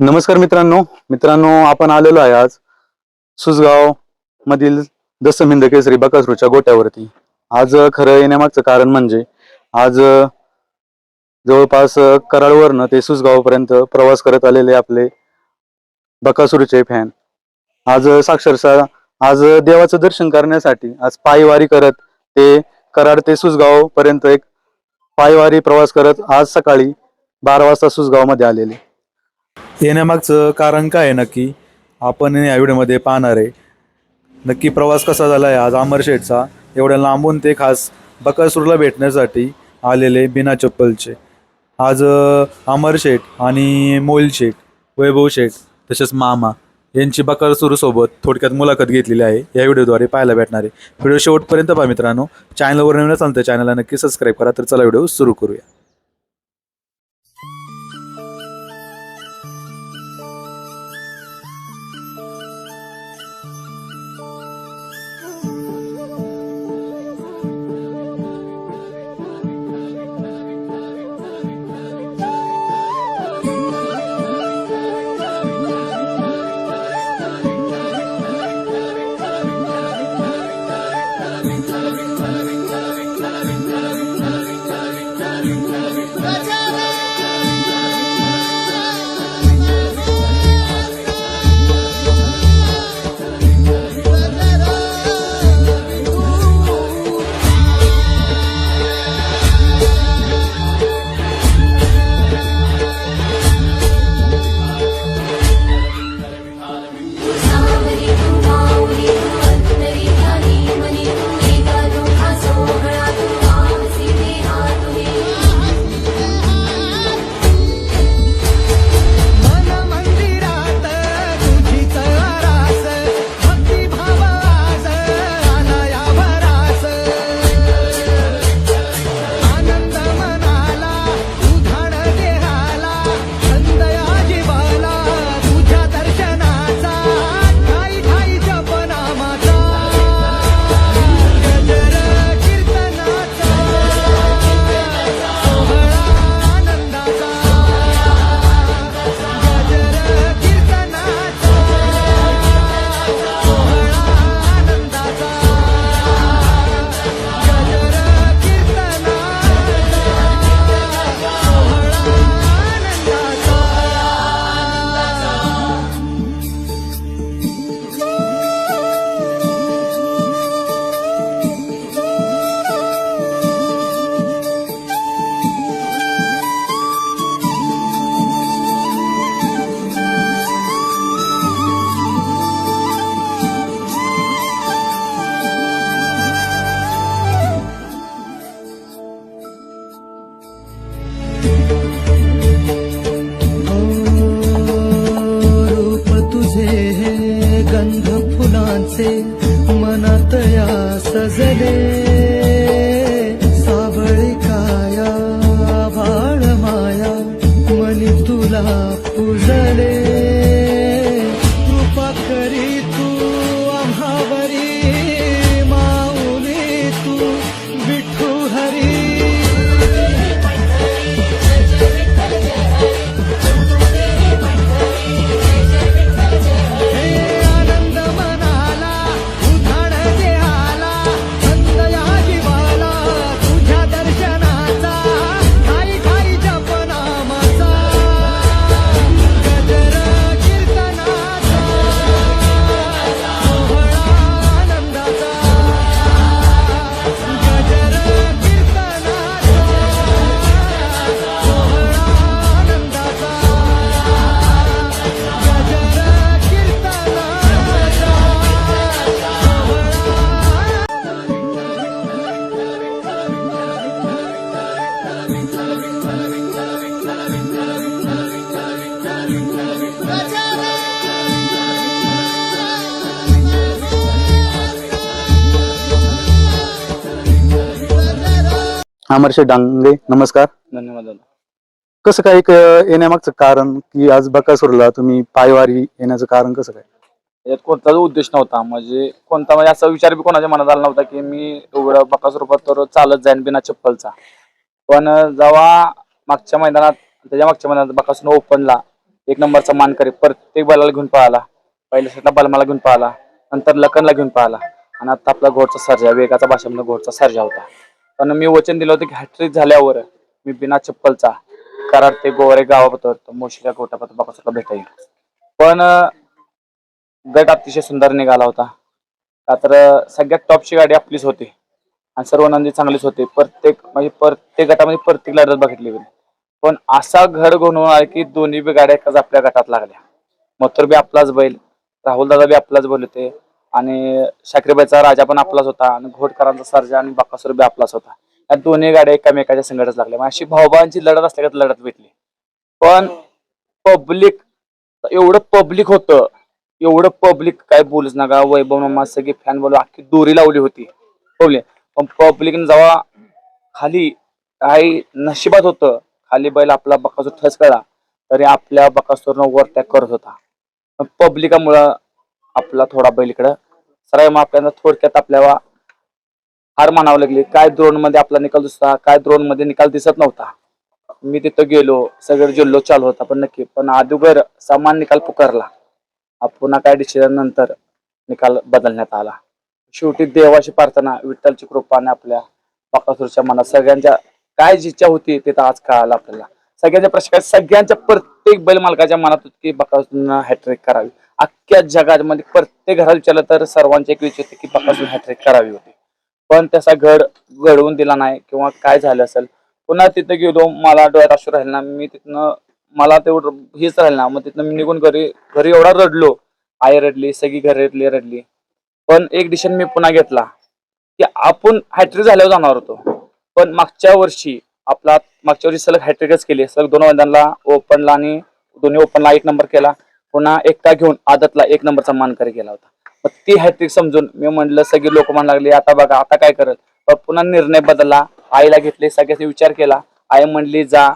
नमस्कार मित्रांनो. मित्रांनो आपण आलेलो आहे आज सुसगाव मधील दसमिंद केसरी बकासरूच्या गोट्यावरती. आज खरं येण्यामागचं कारण म्हणजे आज जवळपास कराडवरनं ते सुसगावपर्यंत प्रवास करत आलेले आपले बकासूरचे फॅन. आज अ, साक्षरशः आज देवाचं दर्शन करण्यासाठी आज पायवारी करत ते कराड ते सुसगाव पर्यंत एक पायवारी प्रवास करत आज सकाळी बारा वाजता सुसगावमध्ये आलेले. येण्यामागचं कारण काय आहे नक्की? आपण या व्हिडिओमध्ये पाहणार आहे. नक्की प्रवास कसा झाला आहे आज अमरशेठचा एवढ्या लांबून ते खास बकासूरला भेटण्यासाठी आलेले बिना चप्पलचे. आज अमरशेठ आणि मोईल शेठ वैभव शेठ तसेच मामा यांची बकासूरसोबत थोडक्यात मुलाखत घेतलेली आहे. या व्हिडिओद्वारे पाहायला भेटणार आहे. व्हिडिओ शेवटपर्यंत पहा मित्रांनो. चॅनलवर नवीन असाल तर चॅनलला नक्की सबस्क्राईब करा. तर चला व्हिडिओ सुरू करूया. मनी अमरशे डांगे नमस्कार. धन्यवाद दादा. कसं काय एक, येण्यामागचं कारण की आज बकासूरला तुम्ही पायवारी येण्याचं कारण कसं काय? यात कोणताच उद्देश नव्हता. म्हणजे कोणता म्हणजे असा विचार बी कोणाच्या मनात आला नव्हता की मी एवढं बकासूर तर चालत जाईन बिना चप्पलचा. पण जेव्हा मागच्या मैदानात त्याच्या मागच्या मैदानात बकासूर ओपनला एक नंबरचा मानकरी प्रत्येक बैलाला घेऊन पळाला. पहिल्या सेटला बलमाला घेऊन पळाला नंतर लखनला घेऊन पळाला. आणि आता आपला घोडचा सर्जा वेगाचा भाषेमध्ये घोडचा सर्जा होता. पण मी वचन दिलं होतं की हॅट्रिक झाल्यावर मी बिना चप्पलचा करार ते गोवरे गावापर्यंत मोशीला गोटापत बापासला भेटा येईल. पण गट अतिशय सुंदर निघाला होता. का तर सगळ्यात टॉपची गाडी आपलीच होती. आणि सर्व नंदी चांगलीच होती. प्रत्येक म्हणजे प्रत्येक गटामध्ये प्रत्येक लढत बघितली गेली पण असा घड घडून आला की दोन्ही बी गाड्या एकाच आपल्या गटात लागल्या. मथुर बी आपलाच बैल राहुल दादा बी आपलाच बैल होते. आणि शाकरीबाईचा राजा पण आपलाच होता आणि घोटकरांचा सरजा आणि बाकासुर बी आपलाच होता. या दोन्ही गाड्या एकामेकाच्या संघटच लागल्या. मग अशी भाऊभावांची लढत असल्यागत लढत भेटली. पण पब्लिक एवढं पब्लिक होतं एवढं पब्लिक काय बोलूच नका. वैभव मामा सगळी फॅन बोलू अख्खी दोरी लावली होती. पब्लिक पण पब्लिकने जेव्हा खाली काही नशिबात होतं खाली बैल आपला बकासूर ठस कळला तरी आपल्या बकासूरनं वरत्याग करत होता. पब्लिकामुळं आपला थोडा बैल इकडं. सराय मग आपल्याला थोडक्यात आपल्याला हार मानावं लागली. काय द्रोणमध्ये आपला निकाल दिसता काय द्रोणमध्ये निकाल दिसत नव्हता. मी तिथं गेलो सगळं जिल्हो चालू होता पण नक्की. पण अगोदर समान निकाल पुकारला. पुन्हा काय डिसिजन नंतर निकाल बदलण्यात आला. शेवटी देवाशी प्रार्थना विठ्ठलची कृपाने आपल्या बाकासूरच्या मनात सगळ्यांच्या काय जिच्छा होती ते तर आज कळालं आपल्याला. सगळ्यांच्या प्रश्न सगळ्यांच्या प्रत्येक बैल मालकाच्या मनात होती की बकासूरनं हॅट्रिक करावी. अख्ख्या जगात म्हणजे प्रत्येक घरात विचारलं तर सर्वांची एक विचार होती की बकासूर हॅट्रिक करावी होती. पण त्याचा घड घडवून दिला नाही किंवा काय झालं असेल. पुन्हा तिथं गेलो मला डोळ्यात अश्रू राहील ना मी तिथनं मला तेवढं हेच राहील ना मग तिथनं मी निघून घरी घरी एवढा रडलो. आई रडली सगळी घरी रडली रडली. पण एक डिशन मी पुन्हा घेतला की आपण हॅट्रिक झाल्यावर जाणार होतो. पण मागच्या वर्षी आपला मागच्या वर्षी सलग हॅट्रिकच केली. सलग दोन मैदानला ओपनला आणि दोन्ही ओपनला एक नंबर केला. पुन्हा एकटा घेऊन आदतला एक नंबरचा मानकरी केला होता. मग ती हॅट्रिक समजून मी म्हणलं सगळी लोक म्हणू लागली आता बघा आता काय करत पुन्हा निर्णय बदलला. आईला घेतले सगळ्याचा विचार केला. आई म्हणली जा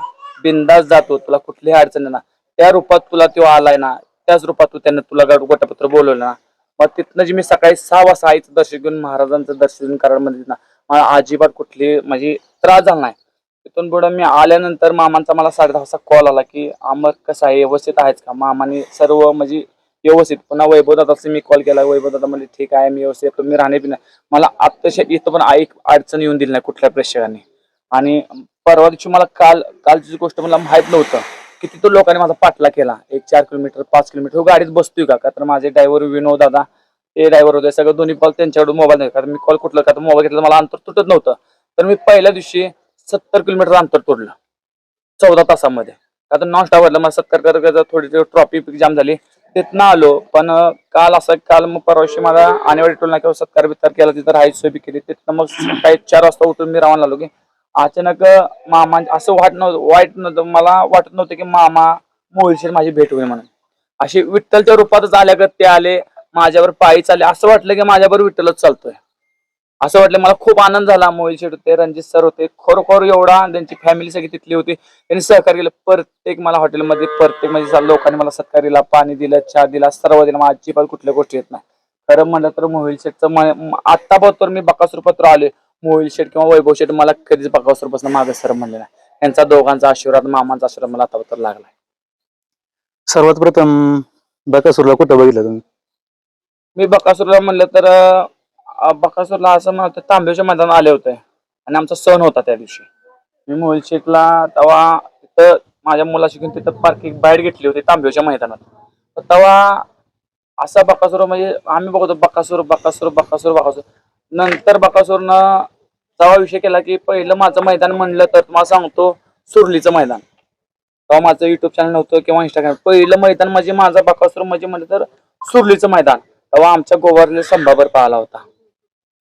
बिंदास जातो तुला कुठलीही अडचण ना त्या रूपात तुला तो आलाय ना त्याच रूपात तू त्यांना तुला गोटपत्र बोलवलं ना. मग तिथनं जी मी सकाळी सहा वाजता आईचं दर्शन घेऊन महाराजांचं दर्शन करायला म्हणजे ना मला अजिबात कुठली माझी त्रास झाला नाही. तिथून पुढं मी आल्यानंतर मामांचा मला साडे दहा वाजता कॉल आला की अमर कसं आहे? व्यवस्थित आहेच का? मामाने सर्व म्हणजे व्यवस्थित. पुन्हा वैभव दादाचा मी कॉल केला. वैभव दादा म्हणजे ठीक आहे मी व्यवस्थित मी राहणे पिणे मला आत्ताशा इथं पण एक अडचण येऊन दिली नाही कुठल्या प्रेक्षकाने. आणि परवा दिवशी मला काल कालची गोष्ट मला माहीत नव्हतं की तिथं लोकांनी माझा पाठला केला. एक चार किलोमीटर पाच किलोमीटर. हो गाडीत बसतोय का? का तर माझे ड्रायव्हर विनोद दादा ते ड्रायव्हर होते. सगळं दोन्ही कॉल त्यांच्याकडून मोबाईल नाही कारण मी कॉल कुठला का मोबाईल घेतला मला अंतर तुटत नव्हतं. तर मी पहिल्या दिवशी सत्तर किलोमीटर अंतर तोडलं. चौदा तासामध्ये. आता नॉन स्टॉपवरला मला सत्तर कर थोडी ट्रॉफिक जाम झाली तिथनं आलो. पण काल असं काल मग परवाशी मला आणेवाडी टोल नाक्यावर सत्कार बित्कार केला तिथं राहायची सोय बी केली. तिथनं मग काही चार वाजता उठून मी रवाना लागलो की अचानक मामा असं वाट नव्हतं वाईट नव्हतं मला वाटत नव्हतं की मामा मोहिशीर माझी भेट होईल म्हणून. अशी विठ्ठलच्या रूपातच आल्यागत ते आले माझ्यावर पायी चालले. असं वाटलं की माझ्यावर विठ्ठलच चालतोय. असं वाटलं मला खूप आनंद झाला. मोहिल शेठ होते रणजित सर होते. खरोखर एवढा त्यांची फॅमिली सगळी तिथली होती. त्यांनी सहकार्य केलं. प्रत्येक मला हॉटेलमध्ये प्रत्येक म्हणजे लोकांनी मला सत्कार दिला पाणी दिलं चहा दिला सर्व दिलं. मला अजिबात कुठल्या गोष्टी येत नाही. खरं म्हणलं तर मोहिल शेठचं आता तर मी बकासूर पत्र आले मोहिल शेठ किंवा वैभव शेठ मला कधीच बकासूरपासून मागे सर म्हणले नाही. यांचा दोघांचा आशीर्वाद मामांचा आशीर्वाद मला आता लागलाय. सर्वात प्रथम बकासूरला कुठं बघितलं तुम्ही? मी बकासूरला म्हणलं तर बकासूरला असं म्हणत तांब्याच्या मैदान आले होते. आणि आमचा सण होता त्या दिवशी. मी मोहिल तेव्हा तिथं माझ्या मुलाशी घेऊन तिथं पार्किंग बाहेर घेतली होती तांब्याच्या मैदानात. तेव्हा असा बकासूर म्हणजे आम्ही बघतो बकासूर बकासूर बकासूर बकासूर नंतर बकासूरनं तेव्हा विषय केला की पहिलं माझं मैदान म्हणलं तर तुम्हाला सांगतो सुरलीचं मैदान. तेव्हा माझं युट्यूब चॅनल नव्हतं किंवा इंस्टाग्राम पहिलं मैदान म्हणजे माझा बकासूर म्हणजे म्हणलं तर सुरलीचं मैदान. तेव्हा आमच्या गोवारले संभाबर पाहिला होता.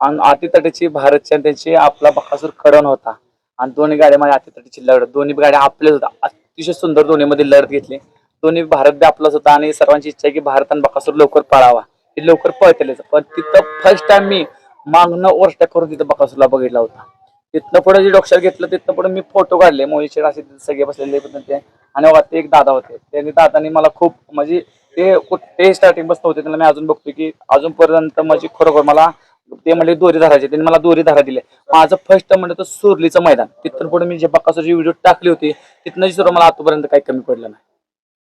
आणि अतितटीची भारतच्या त्यांची आपला बकासूर कडण होता. आणि दोन्ही गाड्या माझ्या अतितटीची लढत दोन्ही गाड्या आपल्याच होता अतिशय सुंदर दोन्हीमध्ये लढत घेतली. दोन्ही भारत बी आपलाच होता आणि सर्वांची इच्छा आहे की भारत आणि बकासूर लवकर पळावा. हे लवकर पळतेलेच. पण तिथं फर्स्ट टाइम मी मागणं ओव्हरस्टॅक करून तिथं बकासूरला बघितला होता. तिथनं पुढे जे डॉक्टर घेतलं तिथनं पुढे मी फोटो काढले. मोहिशे असे तिथे सगळे बसलेले होते ते आणि बघा ते एक दादा होते. त्यांनी दादानी मला खूप म्हणजे ते कुठे स्टार्टिंग बसत होते त्यांना मी अजून बघतोय की अजूनपर्यंत म्हणजे खरोखर मला ते म्हणले दोरी धरायचे. त्यांनी मला दोरी धरा दिले माझं फर्स्ट म्हणलं तर सुरलीचं मैदान. तिथून पुढे मी जे बकासूरची व्हिडिओ टाकली होती तिथनं सुद्धा मला आतापर्यंत काही कमी पडलं नाही.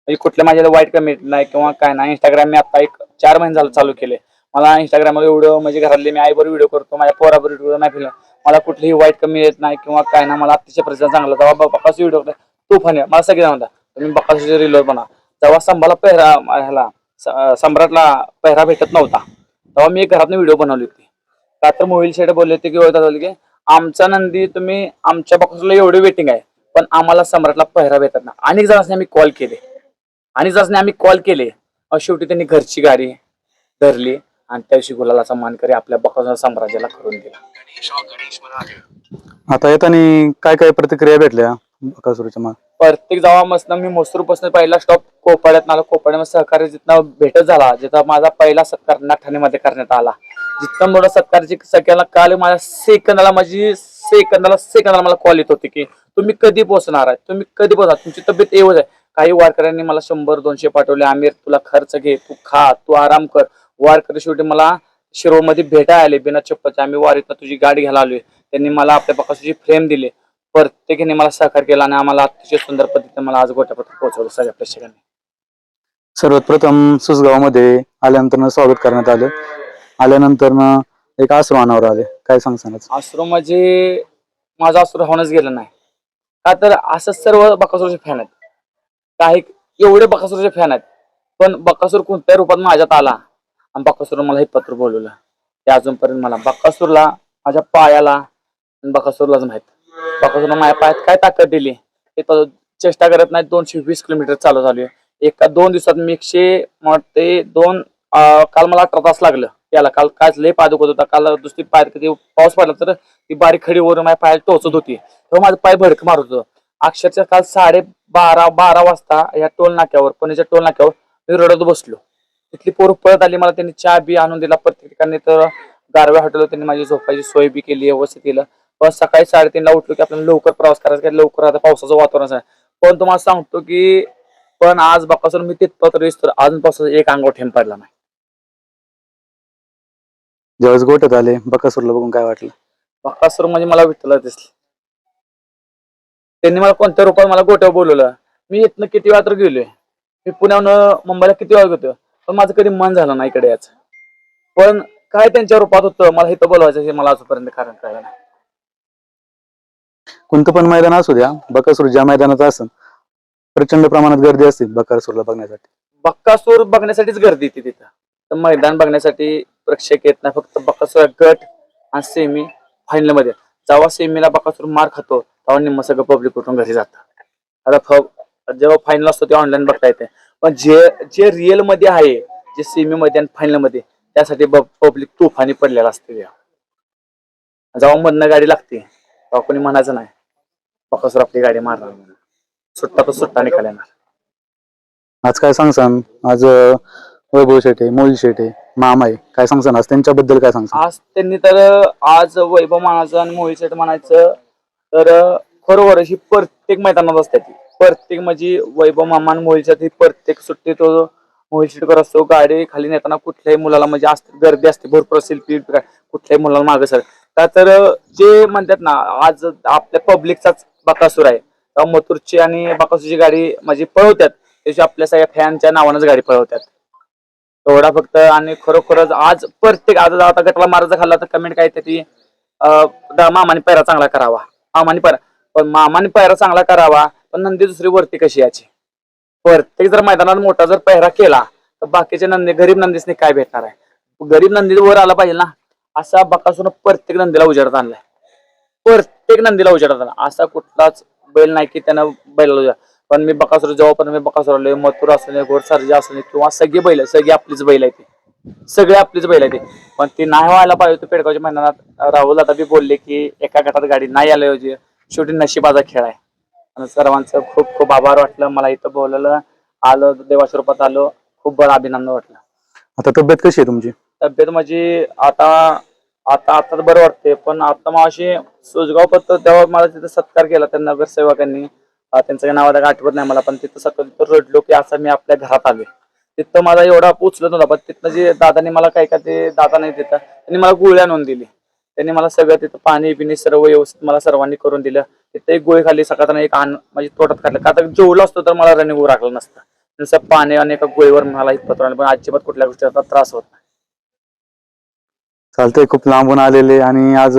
म्हणजे कुठल्या माझ्याला वाईट कमेंट नाही किंवा काय नाही. इंस्टाग्राम मी आता एक चार महिने झालं चालू केले मला इंस्टाग्रामवर एवढं म्हणजे घरातले मी आईवर व्हिडिओ करतो माझ्या पोरावर व्हिडिओ नाही फिरलं मला कुठलीही वाईट कमी येत नाही किंवा काय नाही. मला अतिशय प्रसिद्ध चांगला. जेव्हा बकासूर व्हिडिओ तो फन आहे. मला सगळे म्हणता तुम्ही बकासूरचे रिलोर बना. जेव्हा संभाला पेहरा ह्याला सम्राटला पेहरा भेटत नव्हता तेव्हा मी एक घरातून व्हिडिओ बनवली होती. का तर मोबाईल शेड बोलले होते की ओळखतात बोलले की आमचा नंदी तुम्ही आमच्या बकासूरला एवढी वेटिंग आहे पण आम्हाला सम्राटला पेहरा भेटत ना अनेक जणांनी आम्ही कॉल केले. अनेक जणांनी आम्ही कॉल. केले शेवटी त्यांनी घरची गाडी धरली आणि त्या दिवशी गुलालाचा मानकरी आपल्या बकासूर साम्राज्याला करून दिला. आता येताना काय काय प्रतिक्रिया भेटल्या? बकासूरच्या माग? प्रत्येक जेव्हा मी मसूरपासून पहिला स्टॉप कोपाड्यात आला. कोपाड्यामध्ये सहकार्य जिथं भेटत झाला जिथं माझा पहिला सत्कार नाठाणेमध्ये करण्यात आला. जिथं मोठा सत्कारची सगळ्यांना काल माझ्या सेकंदाला माझी सेकंदाला सेकंदाला मला कॉल येत होते की तुम्ही कधी पोहोचणार आहे? तुम्ही कधी पोहोचणार? तुमची तब्येत एवढ आहे. काही वारकऱ्यांनी मला शंभर दोनशे पाठवले आमिर तुला खर्च घे तू खा तू आराम कर. वारकरी शेवटी मला शिरोमध्ये भेटा आले. बिना चप्पलचे आम्ही वारीतनं तुझी गाडी घ्यायला आलोय. त्यांनी मला आपल्या पकासूची फ्रेम दिली. प्रत्येकाने मला सहकार्य केला आणि आम्हाला अतिशय सुंदर पद्धतीने मला आज गोट्यापत्र पोहोचवलं सगळ्या प्रेक्षकांनी. सर्वात प्रथम सुसगावमध्ये आल्यानंतर स्वागत करण्यात आलं. आल्यानंतर एक आसरू अनावर आले. काय सांगसान आश्रम म्हणजे माझा आश्रम होणंच गेलं नाही. का तर असं सर्व बकासूरचे फॅन आहेत. काही एवढे बकासूरचे फॅन आहेत. पण बकासूर कोणत्या रूपात माझ्यात आला आणि बकासूर मला हे पत्र बोलवलं. ते अजूनपर्यंत मला बकासूरला माझ्या पायाला आणि बकासूरलाच माहीत. बकासूरला माझ्या पायात काय ताकद दिली? हे चेष्टा करत नाही दोनशे वीस किलोमीटर चालू झाली एका दोन दिवसात मी एकशे ते दोन काल मला अठरा तास लागलं. याला काल काय लय पाय दुखत होता. काल दुसरी पाय कधी पाऊस पडला तर ती बारीक खडी वरून माझ्या पायाला टोचत होती. तेव्हा माझं पाय भडक मारत होतं. अक्षरशः काल साडे बारा बारा वाजता या टोल नाक्यावर पुण्याच्या टोल नाक्यावर मी रडत बसलो. तिथली पोरं पळत आली मला त्यांनी चहा बी आणून दिला. प्रत्येक ठिकाणी तर गारव्या हॉटेलवर त्यांनी माझी झोपायची सोय बी केली व्यवस्थित केलं. सकाळी साडेतीनला उठलो की आपल्याला लवकर प्रवास करायचा काय लवकर आता पावसाचं वातावरण आहे. पण तुम्हाला सांगतो की पण आज बापासून मी तिथपर्यंत रेस तर अजून पावसाचा एक अंगावर ठेम पडला नाही. ज्यावेळेस गोठ्यात आले बकासूरला बघून काय वाटलं? बकासूर म्हणजे मला विठ्ठला दिसले. त्यांनी मला कोणत्या रूपात मला गोट्यावर बोलवलं? मी इथनं किती वेळा तर गेलोय. मी पुण्याहून मुंबईला किती वेळा गेलो पण माझं कधी मन झालं नाही इकडे याच पण काय त्यांच्या रूपात होतं मला इथं बोलवायचं हे मला अजूनपर्यंत कारण कळलं नाही. कोणतं पण मैदान असू द्या बकासूर ज्या मैदानात असेल प्रचंड प्रमाणात गर्दी असते बकासूरला बघण्यासाठी. बक्कासूर बघण्यासाठीच गर्दी येते तिथं. तर मैदान बघण्यासाठी प्रेक्षक येत नाही फक्त बक्कासूर गट आणि सेमी फायनलमध्ये. जेव्हा सेमीला बकासूर मार खातो तेव्हा निम्म सगळं पब्लिक उठून घरी जातं. आता फ- जेव्हा फायनल असतो ते ऑनलाईन बघता येते. पण जे जे रिअलमध्ये आहे जे सेमी मध्ये आणि फायनलमध्ये त्यासाठी पब्लिक तुफानी पडलेला असते जेव्हा मधनं गाडी लागते तेव्हा कोणी म्हणायचं नाही. बक्कासूर आपली गाडी मारणार. म्हणून. सुट्टा तो सुट्टा निकाल येणार. आज काय सांगसान? आज अं, वैभव शेटे मोहिल शेटे मामा आहे काय सांगसान? आज त्यांच्याबद्दल काय सांगसान? आज त्यांनी तर आज वैभव मानाचं आणि मोहित शेठ म्हणायचं तर खरोखर ही प्रत्येक मैदानात असते ती. प्रत्येक म्हणजे वैभव मामा आणि मोहित शेठ ही प्रत्येक सुट्टी तो मोहित शेठ करत असतो. गाडी खाली नेताना कुठल्याही मुलाला म्हणजे असते गर्दी असते भरपूर सेल्फी कुठल्याही मुलाला मागे सर. का तर जे म्हणतात ना आज आपल्या पब्लिकचाच बकासूर आहे. तेव्हा मथुरची आणि बकासूरची गाडी म्हणजे पळवतात त्याची आपल्या सगळ्या फॅनच्या नावानंच गाडी पळवतात एवढा फक्त आणि खरोखरच आज प्रत्येक आज आता गटला मारायचा खाल्ला तर कमेंट काय ती मामाने पैरा चांगला करावा. मामाने पैरा पण मामाने पैरा चांगला करावा पण नंदी दुसरी वरती कशी याची प्रत्येक जर मैदानात मोठा जर पैरा केला तर बाकीचे नंदी गरीब नंदीसने काय भेटणार आहे? गरीब नंदी वर आला पाहिजे ना. असा बकासून प्रत्येक नंदीला उजाडत आणलाय. प्रत्येक नंदीला उजाडत आणला. असा कुठलाच बैल नाही की त्यानं बैलाला पण मी बकासूर जेव्हापर्यंत मी बकासूर आलोय मथुर असू नये घोडसर्जा असू नये किंवा सगळी बैल सगळी आपलीच बैल आहे ती. सगळे आपलीच बैल आहे ते. पण ती नाही व्हायला पाहिजे होती पेडगावच्या मैदानात. राहुल दादा बी बोलले की एका गटात गाडी नाही आली पाहिजे शेवटी नशिबाचा खेळ आहे. आणि सर्वांचं खूप खूप आभार वाटलं. मला इथं बोलवलं. आलो देवास्वरूपात आलो. खूप बरं अभिनंदन वाटलं. आता तब्येत कशी आहे तुमची? तब्येत माझी आता आता आता तर बरं वाटते पण आता मग अशी सुजगाव पत्र तेव्हा मला तिथं सत्कार केला त्या नगरसेवकांनी. त्यांचं काही नाव आता आठवत नाही मला पण तिथं सकाळी तिथं रडलो की असं मी आपल्या घरात आले तिथं मला एवढा उचलत नव्हता पण तिथनं जे दादाने मला काय का ते दादा नाही तिथं त्यांनी मला गोळ्या आणून दिली. त्यांनी मला सगळं तिथं पाणी पिणी सर्व व्यवस्थित मला सर्वांनी करून दिलं. तिथं एक गोळी खाली सकाळ एक आण म्हणजे तोटात खाल्लं का तर जेवलो असतो तर मला रनिंग राखलं नसतं पाणी आणि एका गोळीवर मला इतपत राहिलं पण अजिबात कुठल्या गोष्टीचा त्रास होत नाही. चालतंय खूप लांबून आलेले आणि आज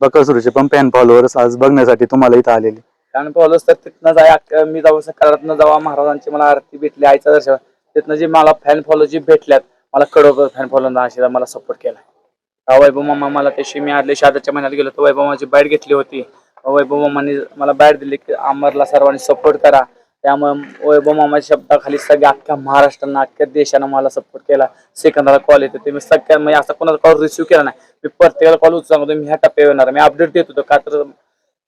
बकासुरचे पण फॅन फॉलोअर्स आज बघण्यासाठी तुम्हाला इथं आलेले. कारण फॉलोअर्स तर तिथनं जाय मी जाऊ करारातनं जावा महाराजांची मला आरती भेटली आईचा दर्शन. तिथनं जे मला फॅन फॉलो जी भेटल्यात मला कडोकर फॅन फॉलो अशी मला सपोर्ट केला. वैभव मामा मला त्याशी मी आले शादाच्या महिन्यात गेलो तर वैभव मामाची बॅट घेतली होती. वैभव मामाने मला बॅट दिली की अमरला सर्वांनी सपोर्ट करा. त्यामुळे वैभव मामाच्या शब्दाखाली सगळ्या अख्ख्या महाराष्ट्रानं अख्ख्या देशानं मला सपोर्ट केला. सेकंदाला कॉल येतो ते मी सगळ्या म्हणजे असा कोणाचा कॉल रिसिव्ह केला नाही. मी प्रत्येकाला कॉल उचलतो मी ह्या टप्प्यावर येणार मी अपडेट देत होतो. का तर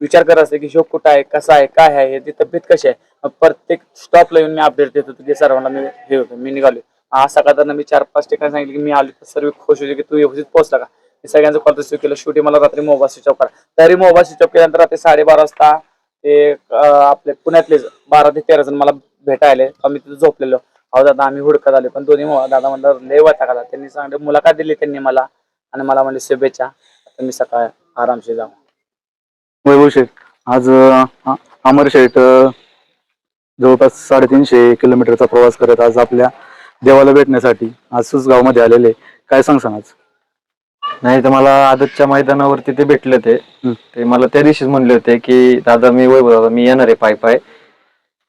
विचार करत असते की शो कुठं आहे? कसा आहे? काय आहे? याची तब्येत कशी आहे? प्रत्येक स्टॉपला येऊन मी अपडेट देत होतो की सर्वांना मी हे होतो मी निघालो असा का मी चार पाच ठिकाणी सांगितलं की मी आलो तर सर्व खुश होते की तू व्यवस्थित पोहोचला का? मी सगळ्यांचा कॉल रिसिव्ह केलं. शेवटी मला रात्री मोबाईल स्विच ऑफ करा. तरी मोबाईल स्विच ऑफ केल्यानंतर रात्री साडेबारा वाजता ते आपले पुण्यातले बारा ते तेरा जण मला भेटायले आम्ही तिथे झोपलेलो. अहो दादा आम्ही हुडकत आले. पण दोन्ही दादा म्हणलं लय वाटा का त्यांनी सांगितलं मुलाखत दिली त्यांनी मला. आणि मला म्हणले शुभेच्छा. आता मी सकाळ आरामशी जाऊ. वैभव शेठ आज अमर शेठ जवळपास साडेतीनशे किलोमीटरचा प्रवास करत आज आपल्या देवाला भेटण्यासाठी आज सुसगावमध्ये आलेले काय सांगसान आज? नाही तर मला आदतच्या मैदानावरती ते भेटले ते हम्म. ते मला त्या दिवशीच म्हणले होते की दादा मी वैभव दादा मी येणार आहे पाय पाय.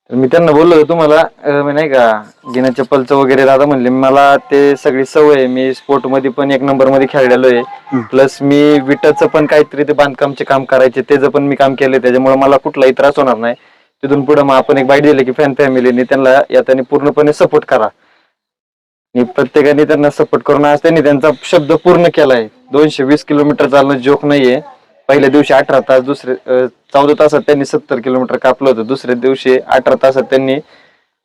तर मी त्यांना बोललो होतो तुम्हाला अं, मी नाही का गिना चप्पलचं वगैरे दादा म्हणले मला ते सगळी सवय आहे मी स्पोर्टमध्ये पण एक नंबरमध्ये खेळलेलो आहे. प्लस मी विटाचं पण काहीतरी ते बांधकामचे काम करायचे त्याचं पण मी काम केले त्याच्यामुळे मला कुठलाही त्रास होणार नाही. तिथून पुढे मग आपण एक बाईट दिली की फॅन फॅमिलीने त्यांना याच्याने पूर्णपणे सपोर्ट करा. आणि प्रत्येकाने त्यांना सपोर्ट करून आज त्यांनी त्यांचा शब्द पूर्ण केलाय. दोनशे वीस किलोमीटर चालणं जोक नाहीये. पहिल्या दिवशी अठरा तास दुसरे चौदा तासात त्यांनी सत्तर किलोमीटर कापलं होतं. दुसऱ्या दिवशी अठरा तासात त्यांनी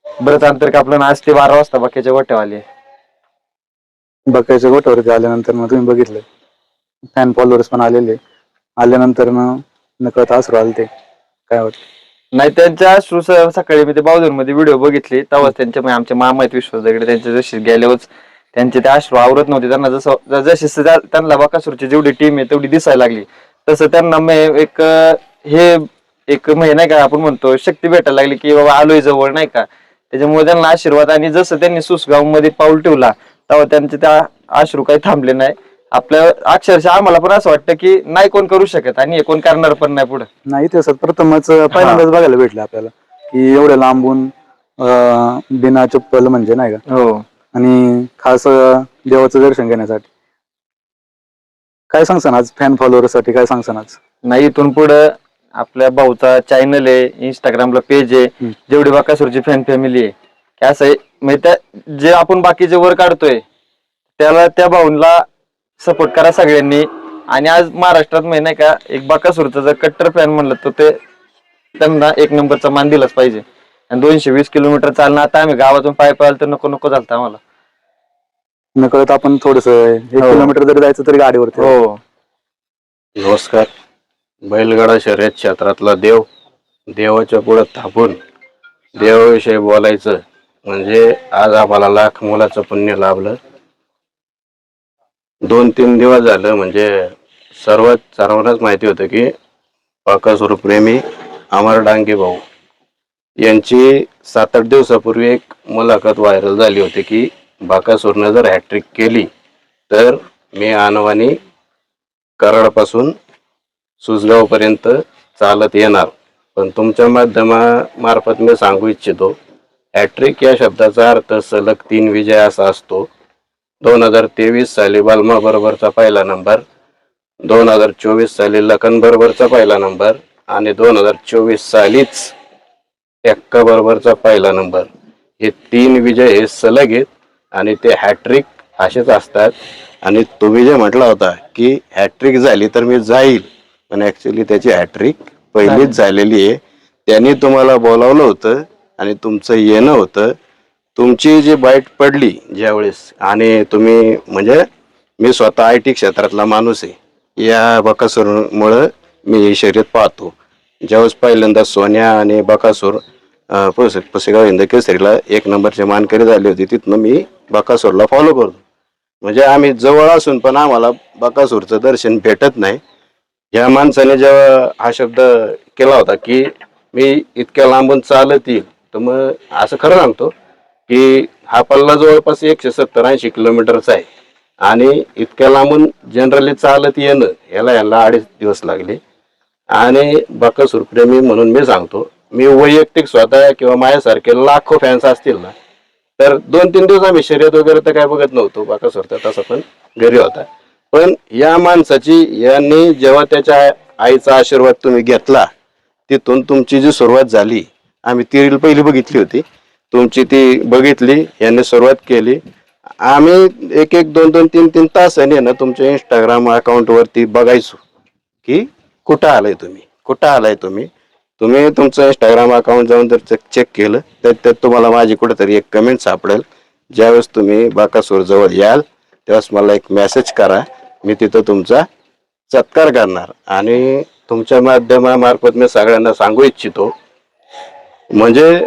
बरंच अंतर कापलं आणि आज ते बारा वाजता बाकीच्या गोट्यावर आले. बकायच्या गोट्यावरती आल्यानंतर मग तुम्ही बघितलं. फॅन फॉलोअर्स पण आलेले. आल्यानंतर मग नकळत आसरू आले ते काय वाटतं? नाही त्यांच्या अश्रू स- सकाळी मी ते बावधूरमध्ये व्हिडिओ बघितले. तेव्हा त्यांच्या म्हणजे आमचे मामा आहेत विश्वास दगडे त्यांच्या जशी गेल्यावर त्यांचे ते अश्रू आवरत नव्हते. त्यांना जसं जशी स- त्यांना बकासूरची जेवढी टीम आहे तेवढी दिसायला लागली. तसं त्यांना मे- एक अं, हे एक म्हणजे नाही का आपण म्हणतो शक्ती भेटायला लागली की बाबा आलोय जवळ नाही का? त्याच्यामुळे त्यांना आशीर्वाद आणि जसं त्यांनी सुसगावमध्ये पाऊल ठेवला तेव्हा त्यांचे त्या अश्रू काही थांबले नाही. आपल्या अक्षरशः आम्हाला पण असं वाटतं की नाही कोण करू शकत आणि हे कोण करणार पण नाही पुढे. नाही इतिहासात प्रथमच पहिल्यांदाच बघायला भेटलं आपल्याला की एवढ्या लांबून अं, बिना चप्पल म्हणजे नाही का? हो. आणि खास अं, देवाचं दर्शन घेण्यासाठी. काय सांगसान आज फॅन फॉलोअरसाठी काय सांगसान आज? नाही इथून पुढं आपल्या भाऊचा चॅनल आहे इंस्टाग्रामला पेज आहे. हम्म. जेवढी बाकासूरची फॅन फॅमिली आहे. की असं आहे म्हणजे त्या जे आपण बाकीचे वर काढतोय त्याला त्या भाऊंला सपोर्ट करा सगळ्यांनी. आणि आज महाराष्ट्रात म्हणजे नाही का एक बाकासूरचा जर कट्टर फॅन म्हणलं तर ते त्यांना एक नंबरचा मान दिलाच पाहिजे. आणि दोनशे वीस किलोमीटर चालणं आता आम्ही गावातून पाय पाहिलं तर नको नको झालं आम्हाला. नकळत आपण थोडस एक हो. किलोमीटर जरी जायचं तरी गाडीवरती हो. नमस्कार. बैलगाडा शर्यत क्षेत्रातला देव देवाच्या पुढे थापून देवाविषयी बोलायचं म्हणजे आज आम्हाला लाख मुलाचं पुण्य लाभलं. दोन तीन दिवस झालं म्हणजे सर्वात सर्वांनाच माहिती होतं की पाकासूर प्रेमी अमर डांगे भाऊ यांची सात आठ दिवसापूर्वी एक मुलाखत व्हायरल झाली होती की बाकासूरनं जर हॅट्रिक केली तर मी आनवानी कराडपासून सुजगावपर्यंत चालत येणार. पण तुमच्या माध्यमामार्फत मी सांगू इच्छितो हॅट्रिक या शब्दाचा अर्थ सलग तीन विजय असा असतो. दोन हजार तेवीस साली बालमा बरोबरचा पहिला नंबर दोन हजार चोवीस साली लखन बरोबरचा पहिला नंबर आणि दोन हजार चोवीस सालीच एक्का बरोबरचा पहिला नंबर. हे तीन विजय हे सलग आहेत आणि ते हॅट्रिक असेच असतात. आणि तुम्ही जे म्हटला होता की हॅट्रिक झाली तर मी जाईल पण ऍक्च्युली त्याची हॅट्रिक पहिलीच झालेली आहे. त्यांनी तुम्हाला बोलावलं होतं आणि तुमचं येणं होतं. तुमची जी बाईट पडली ज्यावेळेस आणि तुम्ही म्हणजे मी स्वतः आय टी क्षेत्रातला माणूस आहे या बकासूरमुळं मी ही शर्यत पाहतो. ज्यावेळेस पहिल्यांदा सोन्या आणि बकासूर पुस पुसेगाव हिंद केसरीला एक नंबरची मानकरी झाली होती तिथनं मी बकासूरला फॉलो करतो. म्हणजे आम्ही जवळ असून पण आम्हाला बकासूरचं दर्शन भेटत नाही. या माणसाने जेव्हा हा शब्द केला होता की मी इतक्या लांबून चालत येईल तर मग असं खरं सांगतो की हा पल्ला जवळपास एकशे सत्तर ऐंशी किलोमीटरचा आहे. आणि इतक्या लांबून जनरली चालत येणं याला याला अडीच दिवस लागले. आणि बकासूर प्रेमी म्हणून मी सांगतो मी वैयक्तिक स्वतः किंवा माझ्यासारखे लाखो फॅन्स असतील ना तर दोन तीन दिवस आम्ही शर्यत वगैरे तर काय बघत नव्हतो बकासूर तर तसा पण घरी होता. पण या माणसाची यांनी जेव्हा त्याच्या आईचा आशीर्वाद तुम्ही घेतला तिथून तुमची जी सुरुवात झाली आम्ही ती रील पहिली बघितली होती. तुमची ती बघितली यांनी सुरुवात केली. आम्ही एक एक दोन दोन तीन तीन तासाने ना तुमच्या इंस्टाग्राम अकाउंटवरती बघायचो. की कुठं आलाय तुम्ही? कुठं आलाय तुम्ही? तुम्ही तुमचं इंस्टाग्राम अकाउंट जाऊन जर चेक चेक केलं तर त्यात तुम्हाला माझी कुठेतरी एक कमेंट सापडेल. ज्यावेळेस तुम्ही बाकासूर जवळ याल त्यावेळेस मला एक मेसेज करा. मी तिथं तुमचा सत्कार करणार. आणि तुमच्या माध्यमामार्फत मी सगळ्यांना सांगू इच्छितो. म्हणजे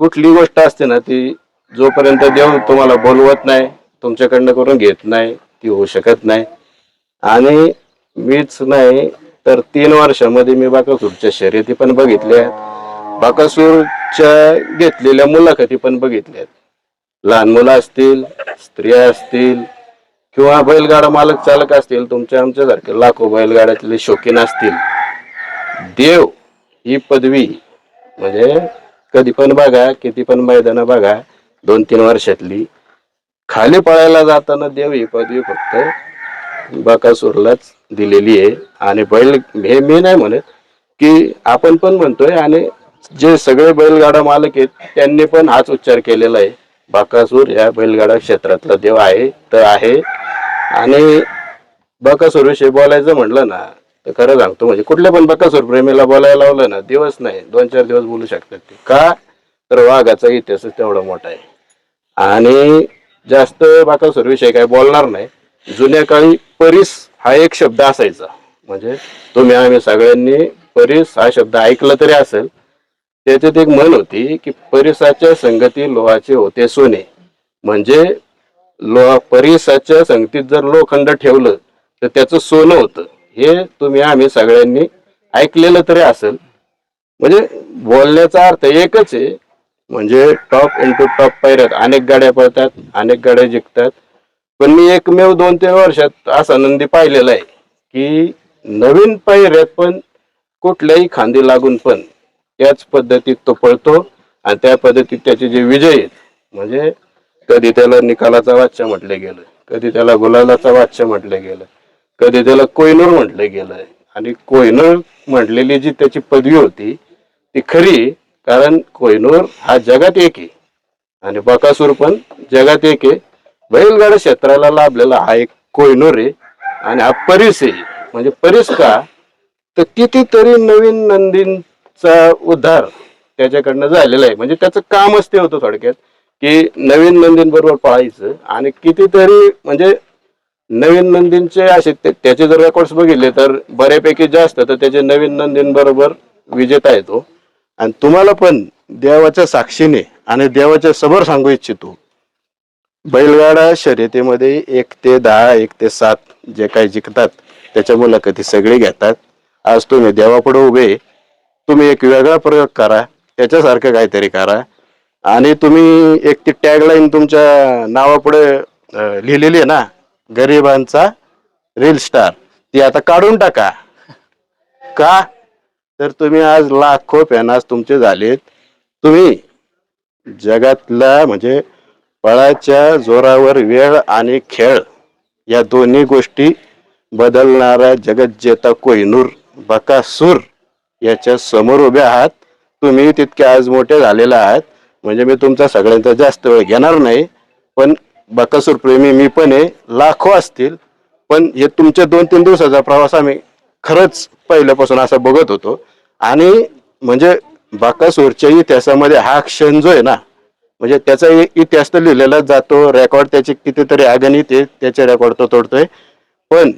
कुठली गोष्ट असते ना ती जोपर्यंत देव तुम्हाला बोलवत नाही तुमच्याकडनं करून घेत नाही ती होऊ शकत नाही. आणि मीच नाही तर तीन वर्षामध्ये मी बाकासूरच्या शर्यती पण बघितल्या बाकासूरच्या घेतलेल्या मुलाखती पण बघितल्यात लहान मुलं असतील स्त्रिया असतील किंवा बैलगाडा मालक चालक असतील तुमच्या आमच्यासारखे लाखो बैलगाड्यातले शौकीन असतील. देव ही पदवी म्हणजे कधी पण बघा किती पण मैदान बघा दोन तीन वर्षातली. खाली पळायला जाताना देव ही पदवी फक्त बकासूरलाच दिलेली आहे. आणि बैल हे मी नाही म्हणत की आपण पण म्हणतोय आणि जे सगळे बैलगाडा मालक आहेत त्यांनी पण हाच उच्चार केलेला आहे. बाकासूर या बैलगाडा क्षेत्रातला देव आहे तर आहे. आणि बकासूर विषयी बोलायचं म्हटलं ना तर खरं सांगतो म्हणजे कुठल्या पण बकासूर प्रेमीला बोलायला लावलं ना दिवस नाही दोन चार दिवस बोलू शकतात ते. का? तर वाघाचा इतिहास तेवढा मोठा आहे. आणि जास्त बाकासूर विषय काही बोलणार नाही. जुन्या काळी परीस हा एक शब्द असायचा. म्हणजे तुम्ही आम्ही सगळ्यांनी परीस हा शब्द ऐकला तरी असेल. त्याच्यात एक म्हण होती की परिसाच्या संगती लोहाचे होते सोने. म्हणजे लोहा परिसाच्या संगतीत जर लोखंड ठेवलं तर त्याचं सोनं होतं. हे तुम्ही आम्ही सगळ्यांनी ऐकलेलं तरी असेल. म्हणजे बोलण्याचा अर्थ एकच आहे. म्हणजे टॉप इंटू टॉप पायऱ्यात अनेक गाड्या पळतात अनेक गाड्या जिंकतात. पण मी एकमेव दोन तीन वर्षात असा नंदी पाहिलेला आहे की नवीन पायऱ्यात पण कुठल्याही खांदी लागून पण त्याच पद्धतीत तो पळतो आणि त्या पद्धतीत त्याचे जे विजय आहेत म्हणजे कधी त्याला निकालाचा वाच्य म्हटलं गेलं कधी त्याला गुलालाचा वाच्य म्हटलं गेलं कधी त्याला कोयनूर म्हटलं गेलंय. आणि कोयनूर म्हटलेली जी त्याची पदवी होती ती खरी कारण कोयनूर हा जगात एक आहे. आणि बकासूर पण जगात एक आहे. बैलगाडा क्षेत्राला लाभलेला हा एक कोयनूर आहे. आणि हा परिस आहे. म्हणजे परिस का? तर कितीतरी नवीन नंदींचा उद्धार त्याच्याकडनं झालेला आहे. म्हणजे त्याचं कामच ते होतं थोडक्यात की नवीन नंदींबरोबर पळायचं आणि कितीतरी म्हणजे नवीन नंदींचे असे ते- त्याचे जर रेकॉर्ड्स बघितले तर बऱ्यापैकी जास्त तर त्याचे नवीन नंदींबरोबर विजेता येतो आणि तुम्हाला पण देवाच्या साक्षीने आणि देवाच्या समोर सांगू इच्छितो बैलगाडा शर्यतीमध्ये एक ते दहा एक ते सात जे काही जिंकतात त्याच्या मुलाखती सगळे घेतात. आज तुम्ही देवापुढे उभे तुम्ही एक वेगळा प्रयोग करा. त्याच्यासारखं काहीतरी करा. आणि तुम्ही एक ती टॅगलाईन तुमच्या नावापुढे लिहिलेली आहे ना गरिबांचा रील स्टार ती आता काढून टाका. का? तर तुम्ही आज लाखो फॅन आज तुमचे झालेत. तुम्ही जगातला म्हणजे पळाच्या जोरावर वेळ आणि खेळ या दोन्ही गोष्टी बदलणारा जगज्जेता कोहिनूर बकासूर याच्या समोर उभे आहात. तुम्ही तितके आज मोठे झालेले आहात. म्हणजे मी तुमचा सगळ्यांचा जास्त वेळ घेणार नाही. पण बकासूर प्रेमी मी पण आहे. लाखो असतील पण हे तुमच्या दोन तीन दिवसाचा प्रवास आम्ही खरंच पहिल्यापासून असा बघत होतो. आणि म्हणजे बाकासूरच्या इतिहासामध्ये हा क्षण जो आहे ना म्हणजे त्याचा इतिहास तर लिहिलेला जातो रेकॉर्ड त्याचे कितीतरी आगणित आहे त्याचे रेकॉर्ड तो तोडतोय. पण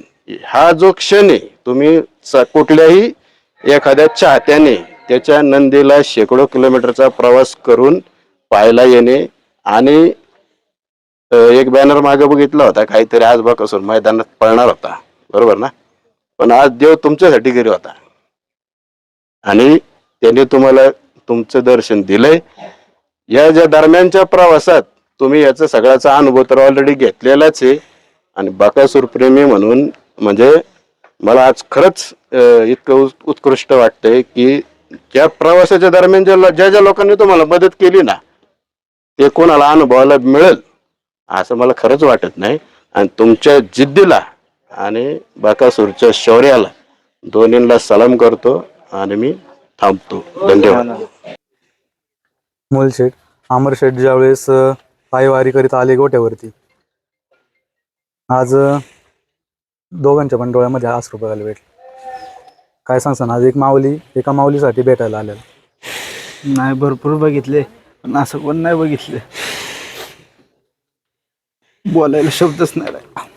हा जो क्षण आहे तुम्ही स- कुठल्याही एखाद्या चाहत्याने त्याच्या नंदीला शेकडो किलोमीटरचा प्रवास करून पाहायला येणे आणि एक बॅनर मागे बघितला होता. काहीतरी आज बघ मैदानात पळणार होता. बरोबर ना? पण आज देव तुमच्यासाठी घरी होता. आणि त्याने तुम्हाला तुमचं दर्शन दिलंय. या ज्या दरम्यानच्या प्रवासात तुम्ही याचा सगळ्याचा अनुभव तर ऑलरेडी घेतलेलाच आहे. आणि बाकासूर प्रेमी म्हणून म्हणजे मला आज खरंच इतकं उत्कृष्ट वाटतंय की ज्या प्रवासाच्या दरम्यान ज्या ज्या ज्या लोकांनी तुम्हाला मदत केली ना ते कोणाला अनुभवायला मिळेल? असं मला खरंच वाटत नाही. आणि तुमच्या जिद्दीला आणि बाकासूरच्या शौर्याला दोन्हींना सलाम करतो आणि मी थांबतो. धन्यवाद. मोल शेठ अमर शेठ ज्यावेळेस पायवारी करीत आले गोट्यावरती आज दोघांच्या पण डोळ्यामध्ये आसरू बघायला भेटले. काय सांगसान आज एक माऊली एका माऊलीसाठी भेटायला आलेला. नाही भरपूर बघितले पण असं कोण नाही बघितले. बोलायला शब्दच नाही राहिला.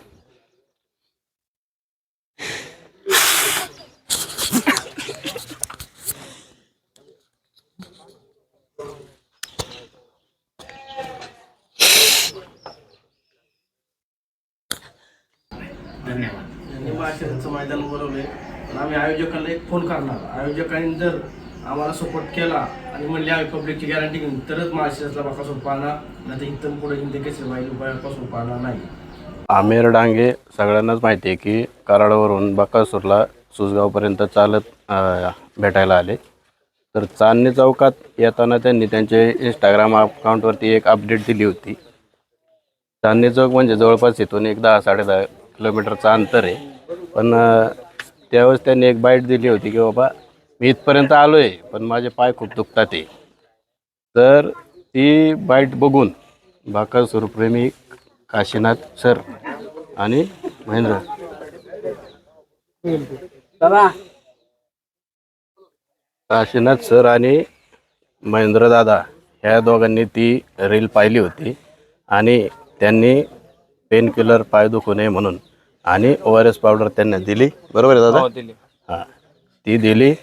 धन्यवाद. मैदान बोलवले पण आम्ही आयोजकांना एक फोन करणार. आयोजकांनी जर आम्हाला सपोर्ट केला आणि म्हणले आम्ही पब्लिकची गॅरंटी घेऊन तरच माशेरातला बाकासूर पाहणार नाही तर इथून पुढे हिंदी केसरी बाई बाकासूर पाहणार नाही. आमेर डांगे सगळ्यांनाच माहिती आहे की कराडवरून बकासूरला सुसगावपर्यंत चालत भेटायला आले. तर चांदणी चौकात येताना त्यांनी त्यांचे इंस्टाग्राम अकाउंटवरती एक अपडेट दिली होती. चांदणी चौक म्हणजे जवळपास इथून एक दहा साडेदहा किलोमीटरचं अंतर आहे. पण त्यावेळेस त्यांनी एक बाईट दिली होती की बाबा मी इथपर्यंत आलो आहे पण माझे पाय खूप दुखतात आहे तर ती बाईट बघून बाकासूर प्रेमी काशीनाथ सर आणि महेंद्र. काशीनाथ सर आणि महेंद्र दादा ह्या दोघांनी ती रील पाहिली होती आणि त्यांनी पेन किलर पाय दुखू नये म्हणून आणि ओ आर एस पावडर त्यांना दिली. बरोबर आहे दादा? दिली. हां. ती दिली.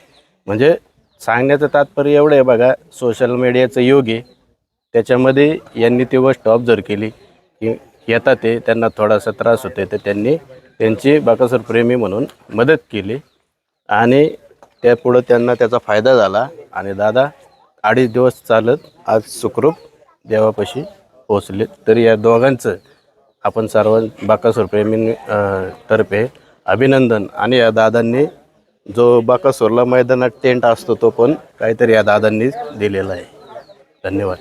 म्हणजे सांगण्याचं तात्पर्य एवढं आहे बघा सोशल मीडियाचं योग आहे. त्याच्यामध्ये यांनी ती गोष्ट ऑब्झर्व केली की येतात ते त्यांना थोडासा त्रास होते तर त्यांनी त्यांची बाकासूर प्रेमी म्हणून मदत केली. आणि त्यापुढं त्यांना त्याचा फायदा झाला आणि दादा अडीच दिवस चालत आज सुखरूप देवापाशी पोचले तरी या दोघांचं आपण सर्व बाकासूर प्रेमी तर्फे अभिनंदन आणि या दादांनी जो बाकासूरला मैदानात टेंट असतो तो पण काहीतरी या दादांनी दिलेला आहे. धन्यवाद.